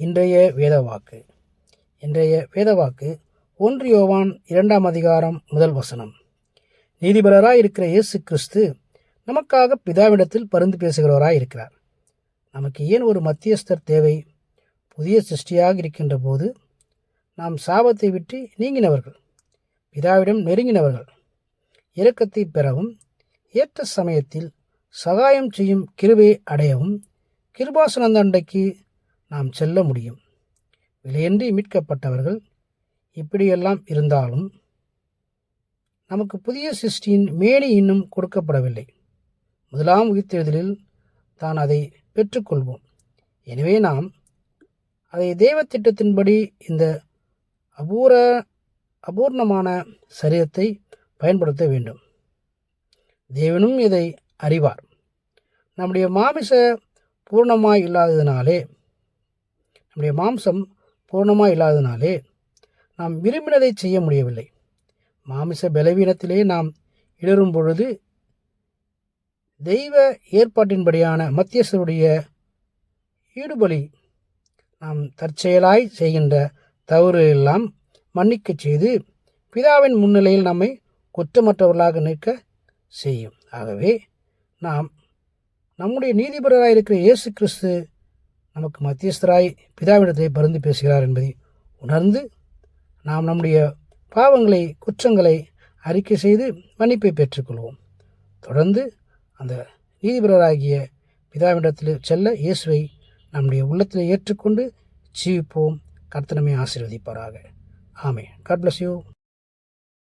இன்றைய வேதவாக்கு. இன்றைய வேதவாக்கு ஒன்று யோவான் இரண்டாம் அதிகாரம் முதல் வசனம். நீதிபரராய் இருக்கிற இயேசு கிறிஸ்து நமக்காக பிதாவிடத்தில் பரிந்து பேசுகிறவராய் இருக்கிறார் நமக்கு ஏன் ஒரு மத்தியஸ்தர் தேவை? புதிய சிருஷ்டியாக இருக்கின்ற போது நாம் சாபத்தை விட்டு நீங்கினவர்கள் பிதாவிடம் நெருங்கினவர்கள் இரக்கத்தை பெறவும் ஏற்ற சமயத்தில் சகாயம் செய்யும் கிருபை அடையவும் கிருபாசனந்தண்டைக்கு நாம் செல்ல முடியும். விலையின்றி மீட்கப்பட்டவர்கள் இப்படியெல்லாம் இருந்தாலும் நமக்கு புதிய சிருஷ்டியின் மேனி இன்னும் கொடுக்கப்படவில்லை. முதலாம் உயிர்த்தெழுதலில் தான் அதை பெற்றுக்கொள்வோம். எனவே நாம் அதை தெய்வ திட்டத்தின்படி இந்த அபூர அபூர்ணமான சரீரத்தை பயன்படுத்த வேண்டும். தேவனும் இதை அறிவார். நம்முடைய மாமிச பூர்ணமாய் இல்லாததினாலே நம்முடைய மாம்சம் பூர்ணமாக இல்லாததினாலே நாம் விரும்பினதை செய்ய முடியவில்லை. மாமிச பலவீனத்திலே நாம் இடரும் பொழுது தெய்வ ஏற்பாட்டின்படியான மத்தியஸ்தருடைய ஈடுபலி நாம் தற்செயலாய் செய்கின்ற தவறு எல்லாம் மன்னிக்கச் செய்து பிதாவின் முன்னிலையில் நம்மை குற்றமற்றவர்களாக நிற்க செய்யும். ஆகவே நாம் நம்முடைய நீதிபரராக இருக்கிற இயேசு கிறிஸ்து நமக்கு மத்தியஸ்தராய் பிதாவிடத்தை பருந்து பேசுகிறார் என்பதை உணர்ந்து நாம் நம்முடைய பாவங்களை குற்றங்களை அறிக்கை செய்து மன்னிப்பை பெற்றுக்கொள்வோம். தொடர்ந்து அந்த நீதிபரராகிய பிதாவிடத்தில் செல்ல இயேசுவை நம்முடைய உள்ளத்தில் ஏற்றுக்கொண்டு ஜீவிப்போம். கர்த்தனமே ஆசீர்வதிப்பாராக. ஆமே காட் பிளஸ் யூ